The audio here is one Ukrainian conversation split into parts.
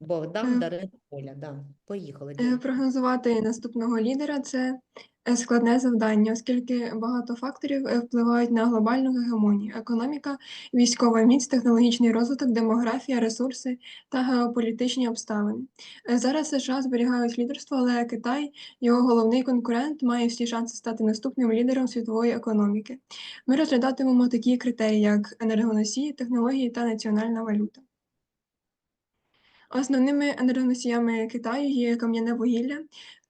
Богдан, Е, Дарина, Оля. Да. Поїхали. Е. Прогнозувати наступного лідера це е, складне завдання, оскільки багато факторів е, впливають на глобальну гегемонію: економіка, військова міць, технологічний розвиток, демографія, ресурси та геополітичні обставини. Е, Зараз США зберігають лідерство, але Китай, його головний конкурент, має всі шанси стати наступним лідером світової економіки. Ми розглядатимемо такі критерії, як енергоносії, технології та національна валюта. Основними енергоносіями Китаю є кам'яне вугілля.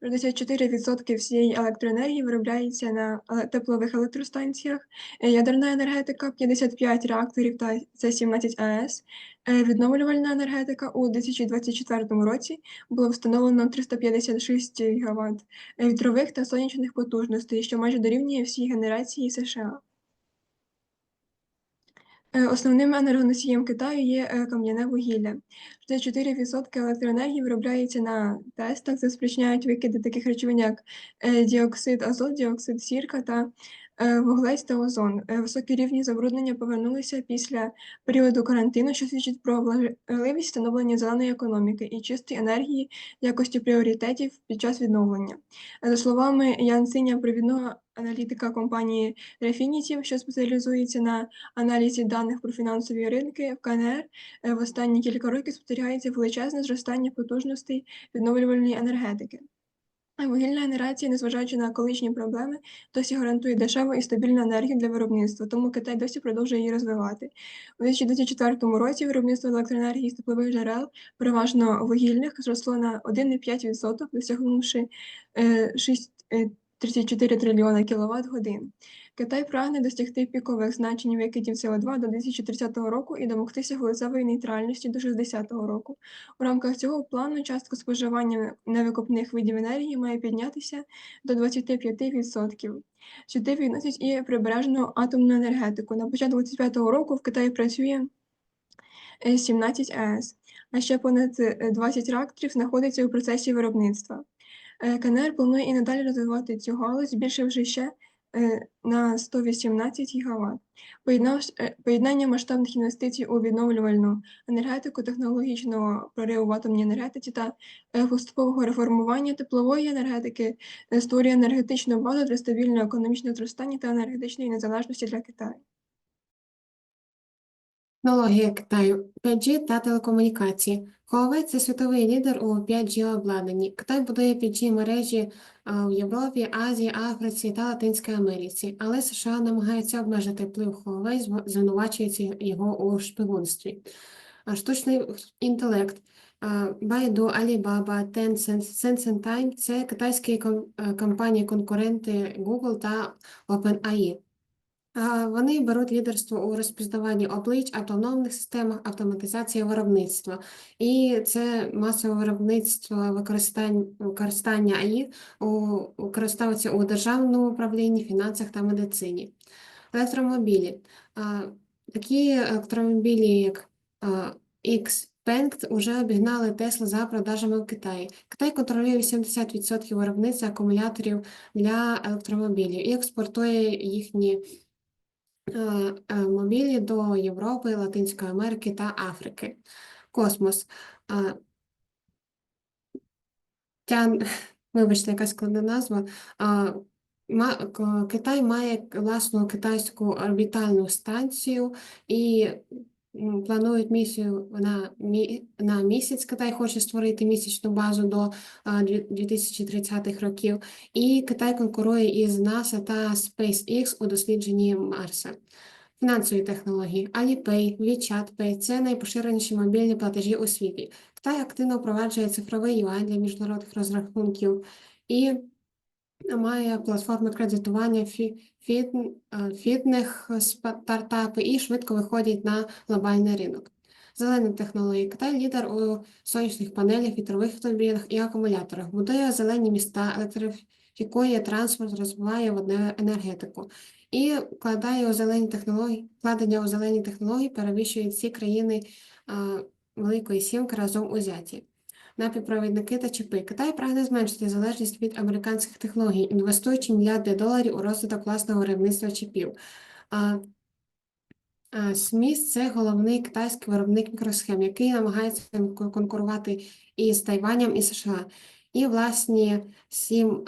64% всієї електроенергії виробляється на е, теплових електростанціях, е, ядерна енергетика 55 реакторів та це 17 АЕС. Е, Відновлювальна енергетика у 2024 році було встановлено 356 ГВт вітрових та сонячних потужностей, що майже дорівнює всій генерації США. Е, Основним енергоносієм Китаю є е, кам'яне вугілля. 64% електроенергії виробляється на тестах, це викиди таких речовин, як е, діоксид азот, діоксид сірка та вуглець та озон. Е, Високі рівні забруднення повернулися після періоду карантину, що свідчить про важливість встановлення зеленої економіки і чистої енергії якості пріоритетів під час відновлення. Е, За словами Ян Синя, провідного аналітика компанії Refinitiv, що спеціалізується на аналізі даних про фінансові ринки в КНР е, в останні кілька років спостерігається величезне зростання потужностей відновлювальної енергетики. Вугільна генерація, незважаючи на колишні проблеми, досі гарантує дешеву і стабільну енергію для виробництва, тому Китай досі продовжує її розвивати. У 2024 році виробництво електроенергії з теплових джерел, переважно вугільних, зросло на 1,5%, досягнувши е, 6, е, 34 трильйона кВт годин. Китай прагне досягти пікових значень викидів СО2 до 2030 року і домогтися галузевої нейтральності до 60-го року. У рамках цього плану частка споживання невикопних видів енергії має піднятися до 25%. Сюди відносять і прибережну атомну енергетику. На початку 25-го року в Китаї працює е, 17 АЕС, а ще понад е, 20 реакторів знаходиться у процесі виробництва. Е, КНР планує і надалі розвивати цю галузь, збільшивши ще е, на 118 ГВт. Е, Поєднання масштабних інвестицій у відновлювальну енергетику, технологічного прориву в атомній енергетиці та е, поступового реформування теплової енергетики е, створює енергетичну базу для стабільного економічного зростання та енергетичної незалежності для Китаю. Технологія Китаю 5G та телекомунікації. Huawei – це світовий лідер у 5G обладнанні. Китай будує 5G мережі в Європі, Азії, Африці та Латинській Америці. Але США намагаються обмежити вплив Huawei, зв- звинувачуючи його у шпигунстві. Штучний інтелект. Baidu, Alibaba, Tencent, Tencent Time – це китайські компанії-конкуренти Google та OpenAI. А, Вони беруть лідерство у розпізнаванні облич, автономних системах, автоматизації виробництва. І це масове виробництво використання, використання АІ використовується у державному управлінні, фінансах та медицині. Електромобілі. Такі електромобілі, як а, Xpeng, вже обігнали Tesla за продажами в Китаї. Китай контролює 80% виробництва акумуляторів для електромобілів і експортує їхні е, е, мобілі до Європи, Латинської Америки та Африки. Космос. Е, Тян, вибачте, якась складна назва. Е, Китай має власну китайську орбітальну станцію і планують місію на, мі- на місяць. Китай хоче створити місячну базу до е, дві- 2030-х років. І Китай конкурує із NASA та SpaceX у дослідженні Марса. Фінансові технології. Alipay, WeChat Pay – це найпоширеніші мобільні платежі у світі. Китай активно впроваджує цифровий юань для міжнародних розрахунків і має платформи кредитування фіт, е, фітних стартапи і швидко виходять на глобальний ринок. Зелені технології. Китай лідер у сонячних панелях, вітрових автомобілях і акумуляторах. Будує зелені міста, електрифікує транспорт, розвиває водну енергетику. І вкладає у зелені технології, вкладення у зелені технології перевищує всі країни а, Великої Сімки разом узяті. Напівпровідники та чіпи. Китай прагне зменшити залежність від американських технологій, інвестуючи мільярди доларів у розвиток власного виробництва чіпів. Сміс це головний китайський виробник мікросхем, який намагається конкурувати і з Тайванем, і США. І власні сім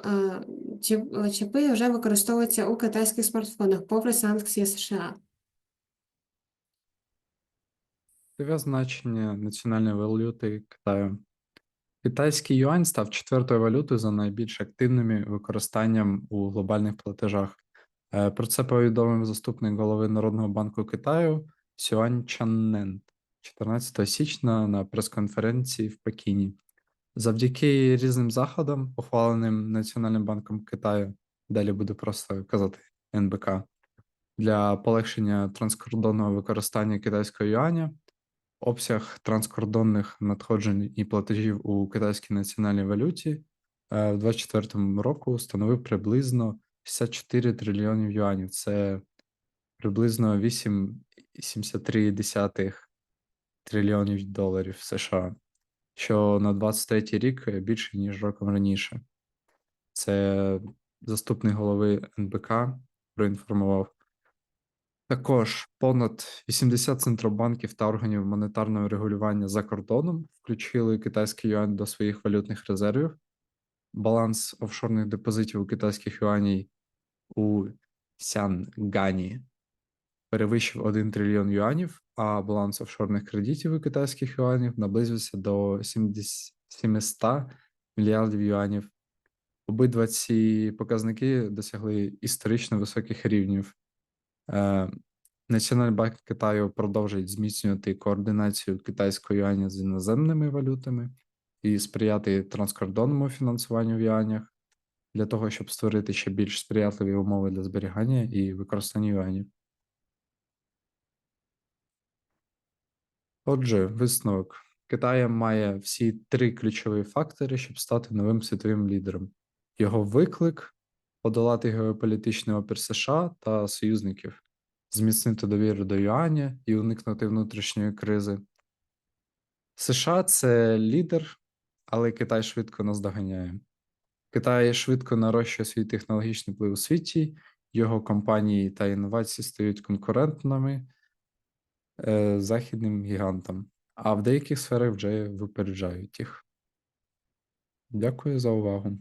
чіпи вже використовуються у китайських смартфонах, попри санкції США. Цільове значення національної валюти Китаю. Китайський юань став четвертою валютою за найбільш активним використанням у глобальних платежах. Е, Про це повідомив заступник голови Народного банку Китаю Сюань Чаннен 14 січня на прес-конференції в Пекіні. Завдяки різним заходам, ухваленим Національним банком Китаю, далі буду просто казати НБК, для полегшення транскордонного використання китайського юаня, обсяг транскордонних надходжень і платежів у китайській національній валюті е, в 2024 року становив приблизно 64 трильйонів юанів. Це приблизно 8,73 трильйонів доларів США, що на 23 рік більше, ніж роком раніше. Це заступник голови НБК проінформував. Також понад 80 центробанків та органів монетарного регулювання за кордоном включили китайський юань до своїх валютних резервів. Баланс офшорних депозитів у китайських юаній у Сянгані перевищив 1 трильйон юанів, а баланс офшорних кредитів у китайських юанів наблизився до 70 700 мільярдів юанів. Обидва ці показники досягли історично високих рівнів. Е, Національний банк Китаю продовжить зміцнювати координацію китайського юаня з іноземними валютами і сприяти транскордонному фінансуванню в юанях для того, щоб створити ще більш сприятливі умови для зберігання і використання юанів. Отже, висновок. Китай має всі три ключові фактори, щоб стати новим світовим лідером. Його виклик подолати геополітичний опір США та союзників, зміцнити довіру до юаня і уникнути внутрішньої кризи. США це лідер, але Китай швидко наздоганяє. Китай швидко нарощує свій технологічний вплив у світі, його компанії та інновації стають конкурентними е, західним гігантам, а в деяких сферах вже випереджають їх. Дякую за увагу.